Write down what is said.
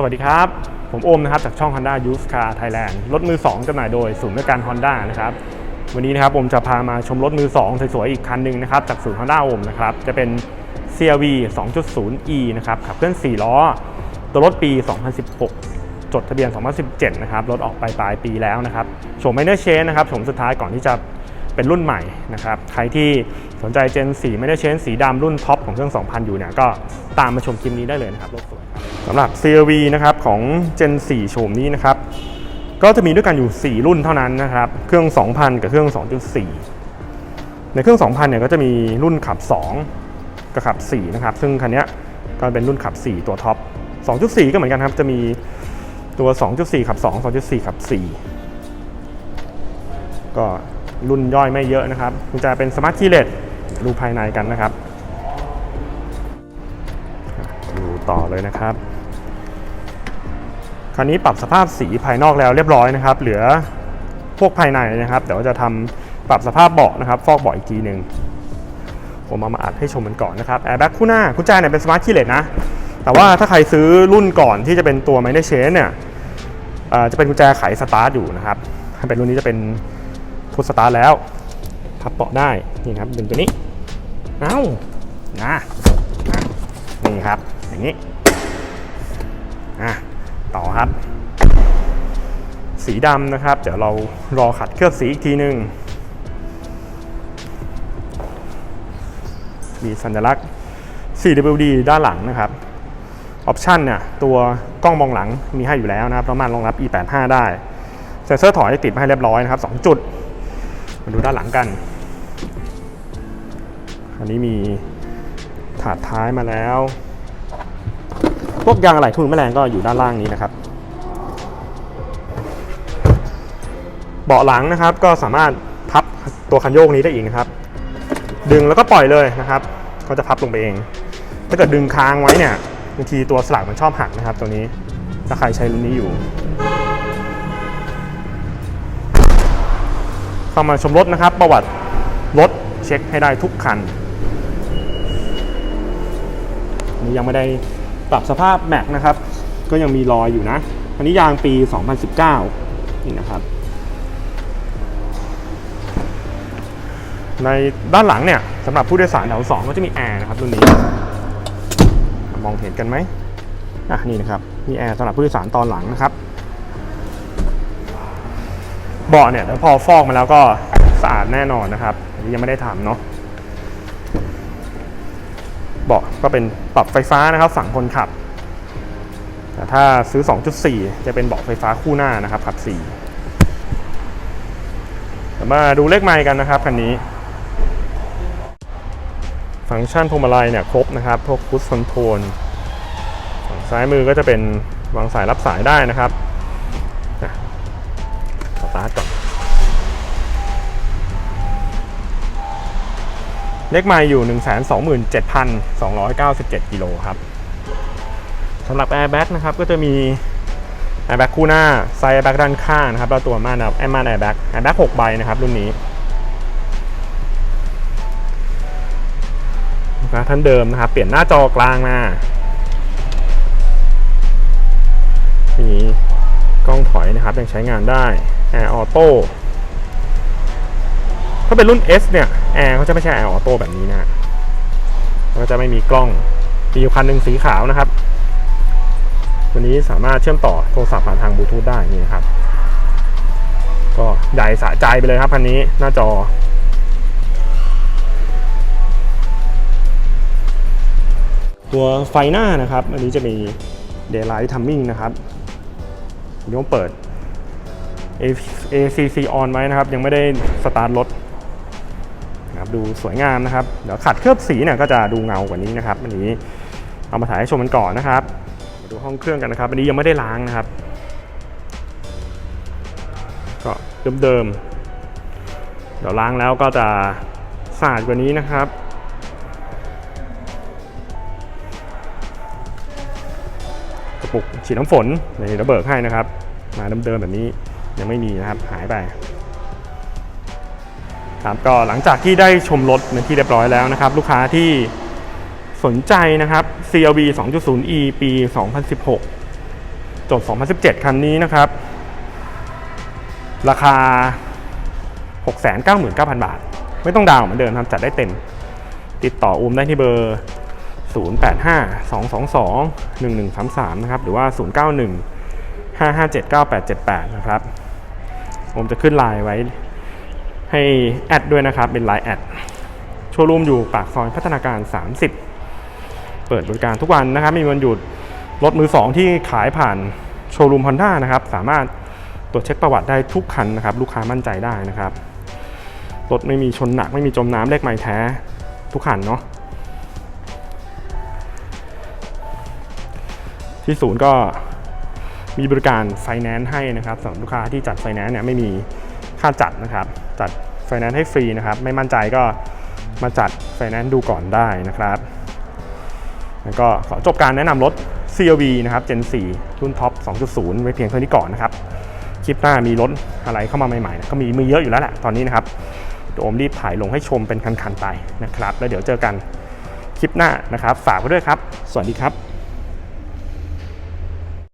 สวัสดีครับ ผมโอมนะครับจากช่อง Honda Used Car Thailand รถมือ 2จำหน่ายโดยศูนย์บริการ Honda นะครับ วันนี้นะครับผมจะพามาชมรถมือ 2 สวยๆ อีกคันหนึ่งนะครับ จากศูนย์ Honda โอมนะครับ จะเป็น CRV 2.0e นะครับขับเคลื่อน 4 ล้อ ตัวรถปี 2016 จดทะเบียน 2017 นะครับ รถออกไปปลายปีแล้วนะครับโฉมไมเนอร์เชนนะครับโฉมสุดท้ายก่อนที่จะเป็นรุ่นใหม่นะครับ ใครที่สนใจ Gen 4ไม่ได้เชนสีดำรุ่นท็อปของเครื่อง 2,000 อยู่เนี่ยก็ตามมาชมคลิปนี้ได้เลยนะครับรถสวย สำหรับ CRV นะครับของ Gen 4 โฉมนี้นะครับ ก็จะมีด้วยกันอยู่ 4 รุ่นเท่านั้นนะครับ เครื่อง 2,000 กับเครื่อง 2.4 ในเครื่อง 2,000 เนี่ยก็จะมีรุ่นขับ 2 กับขับ 4 นะครับ ซึ่งคันนี้ก็เป็นรุ่นขับ 4 ตัวท็อป 2.4 ก็เหมือนกันครับ จะมีตัว 2.4 ขับ 2 2.4 ขับ 4 ก็รุ่นย่อยไม่เยอะนะครับกุญแจเป็นสมาร์ทคีเลสดูภายในกันนะครับ ดูต่อเลยนะครับ คันนี้ปรับสภาพสีภายนอกแล้วเรียบร้อยนะครับ เหลือพวกภายในนะครับ เดี๋ยวจะทำปรับสภาพเบาะนะครับ ฟอกเบาะอีกทีหนึ่งผมเอามาอัดให้ชมกันก่อนนะครับแอร์แบ็กคู่หน้ากุญแจเนี่ยเป็นสมาร์ทคีย์เลสนะ แต่ว่าถ้าใครซื้อรุ่นก่อนที่จะเป็นตัวไมเนเชนเนี่ยจะเป็นกุญแจไขสตาร์ทอยู่นะครับถ้าเป็นรุ่นนี้จะเป็นพุทสตาร์ทแล้วพับเบาะได้นี่นะครับดึงตัวนี้เอ้านะนี่ครับอย่างนี้อะ ต่อครับ สีดำนะครับ เดี๋ยวเรารอขัดเคลือบสีอีกทีหนึ่งมีสัญลักษณ์ 4WD ด้านหลังนะครับออปชันเนี่ยตัวกล้องมองหลังมีให้อยู่แล้วนะครับสามารถรองรับ E85 ได้เซนเซอร์ถอยติดมาให้เรียบร้อยนะครับ 2 จุด มาดูด้านหลังกัน อันนี้มีถาดท้ายมาแล้ว วกยางอะไหล่ทุนแมลงก็อยู่ด้านล่างนี้นะครับ เบาะหลังนะครับก็สามารถพับตัวคันโยกนี้ได้อีกนะครับ ดึงแล้วก็ปล่อยเลยนะครับ ก็จะพับลงไปเอง ถ้าเกิดดึงค้างไว้เนี่ยบางทีตัวสลักมันชอบหักนะครับ ตัวนี้ถ้าใครใช้รุ่นนี้อยู่ เข้ามาชมรถนะครับ ประวัติรถเช็คให้ได้ทุกคันอันนี้ยังไม่ได้ ปรับสภาพแม็กนะครับ ก็ยังมีรอยอยู่นะ อันนี้ยางปี 2019 นี่นะครับ ในด้านหลังเนี่ยสำหรับผู้โดยสารแถว2ก็จะมีแอร์นะครับรุ่นนี้ มองเห็นกันไหมอะนี่นะครับ มีแอร์สำหรับผู้โดยสารตอนหลังนะครับเบาะเนี่ยแล้วพอฟอกมาแล้วก็สะอาดแน่นอนนะครับยังไม่ได้ทำเนาะ เบาะก็เป็นปรับไฟฟ้านะครับฝั่งคนขับ แต่ถ้าซื้อ 2.4 จะเป็นเบาะไฟฟ้าคู่หน้านะครับขับ 4 มาดูเลขไมล์กันนะครับคันนี้ ฟังก์ชันพวงมาลัยเนี่ยครบนะครับพวกพุชคอนโทรลฝั่งซ้ายมือก็จะเป็นวางสายรับสายได้นะครับสตาร์ทก่อน เลขไมล์อยู่ 127,297 กิโลครับสำหรับ Airbag นะครับก็จะมี Airbag คู่หน้าไซด์ Airbag ด้านข้างนะครับแล้วตัวม่านแอมม่าน Airbag Airbag 6ใบนะครับรุ่นนี้นะท่านเดิมนะครับ เปลี่ยนหน้าจอกลางมามีกล้องถอยนะครับยังใช้งานได้ Air Auto ถ้าเป็นรุ่น S เนี่ย แอร์เขาจะไม่ใช่แอร์ออโต้แบบนี้นะฮะก็จะไม่มีกล้องมีอยู่คันหนึ่งสีขาวนะครับตัวนี้สามารถเชื่อมต่อโทรศัพท์ผ่านทางบลูทูธได้นี่นะครับ ก็ใหญ่สะใจไปเลยครับคันนี้หน้าจอ ตัวไฟหน้านะครับ อันนี้จะมี Daylight Timing นะครับผมต้องเปิด ACC on ไว้นะครับ ยังไม่ได้สตาร์ทรถ ดูสวยงามนะครับ เดี๋ยวขัดเคลือบสีเนี่ยก็จะดูเงากว่านี้นะครับอันนี้เอามาถ่ายให้ชมกันก่อนนะครับ มาดูห้องเครื่องกันนะครับ อันนี้ยังไม่ได้ล้างนะครับ ก็เดิมๆ เดี๋ยวล้างแล้วก็จะสะอาดกว่านี้นะครับกระปุกฉีดน้ำฝนในระเบิดให้นะครับ มาเดิมๆแบบนี้ยังไม่มีนะครับหายไป ครับก็หลังจากที่ได้ชมรถเป็นที่เรียบร้อยแล้วนะครับ ลูกค้าที่สนใจนะครับ CRV 2.0e ปี 2016จบ2017 คันนี้นะครับ ราคา 699,000 บาท ไม่ต้องดาวน์เหมือนเดิมครับ จัดได้เต็ม ติดต่ออูมได้ที่เบอร์ 0852221133 นะครับ หรือว่า 091 5579878 นะครับผมจะขึ้นไลน์ไว้ ให้แอดด้วยนะครับ เป็นไลน์แอดโชว์รูมอยู่ปากซอยพัฒนาการ 30 เปิดบริการทุกวันนะครับ มีวันหยุดรถมือ2ที่ขายผ่านโชว์รูม Honda นะครับ สามารถตรวจเช็คประวัติได้ทุกคันนะครับ ลูกค้ามั่นใจได้นะครับรถไม่มีชนหนักไม่มีจมน้ำเลขไม้แท้ทุกคันเนาะที่ศูนย์ก็มีบริการไฟแนนซ์ให้นะครับสำหรับลูกค้าที่จัดไฟแนนซ์เนี่ยไม่มีค่าจัดนะครับ จัดไฟแนนซ์ให้ฟรีนะครับ ไม่มั่นใจก็มาจัดไฟแนนซ์ดูก่อนได้นะครับแล้วก็ขอจบการแนะนำรถ CRV นะครับ Gen 4 รุ่นท็อป 2.0 ไว้เพียงเท่านี้ก่อนนะครับ คลิปหน้ามีรถอะไรเข้ามาใหม่ๆนะก็มีมีเยอะอยู่แล้วแหละตอนนี้นะครับโอมรีบถ่ายลงให้ชมเป็นคันๆไปนะครับ แล้วเดี๋ยวเจอกันคลิปหน้านะครับ ฝากไว้ด้วยครับ สวัสดีครับ